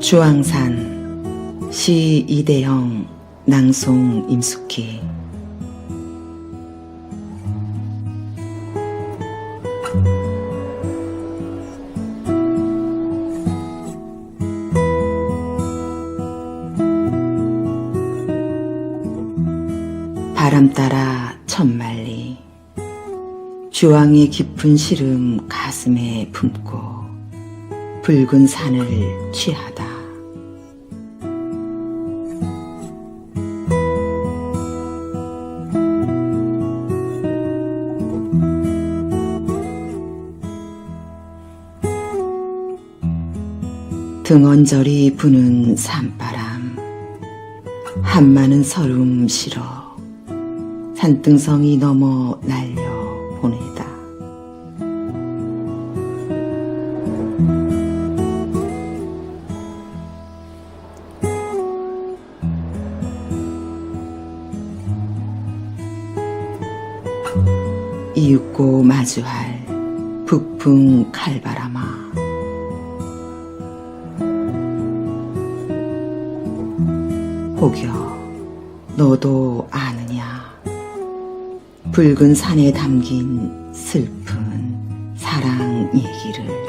주황산 시 이대영 낭송 임숙희 바람 따라 천만리 주황의 깊은 시름 가슴에 품고 붉은 산을 취하다. 등언저리 부는 산바람 한마는 서름 실어 산등성이 넘어 날려 보내다. 이윽고 마주할 북풍 칼바람아 혹여. 너도 아느냐? 붉은 산에 담긴 슬픈 사랑 얘기를